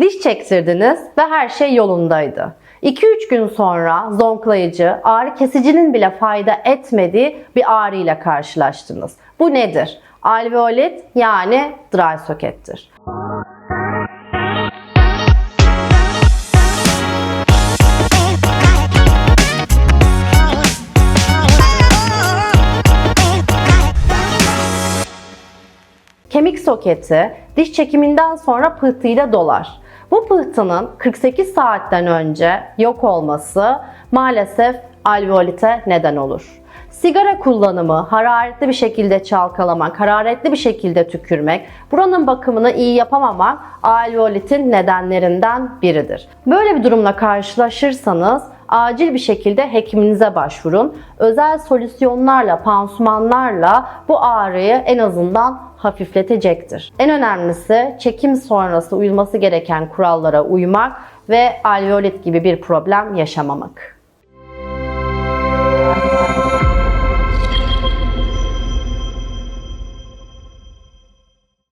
Diş çektirdiniz ve her şey yolundaydı. 2-3 gün sonra zonklayıcı, ağrı kesicinin bile fayda etmediği bir ağrı ile karşılaştınız. Bu nedir? Alveolit yani dry socket'tir. Kemik soketi diş çekiminden sonra pıhtıyla dolar. Bu pıhtının 48 saatten önce yok olması maalesef alveolite neden olur. Sigara kullanımı, hararetli bir şekilde çalkalamak, hararetli bir şekilde tükürmek, buranın bakımını iyi yapamamak alveolitin nedenlerinden biridir. Böyle bir durumla karşılaşırsanız acil bir şekilde hekiminize başvurun. Özel solüsyonlarla, pansumanlarla bu ağrıyı en azından hafifletecektir. En önemlisi çekim sonrası uyulması gereken kurallara uymak ve alveolit gibi bir problem yaşamamak.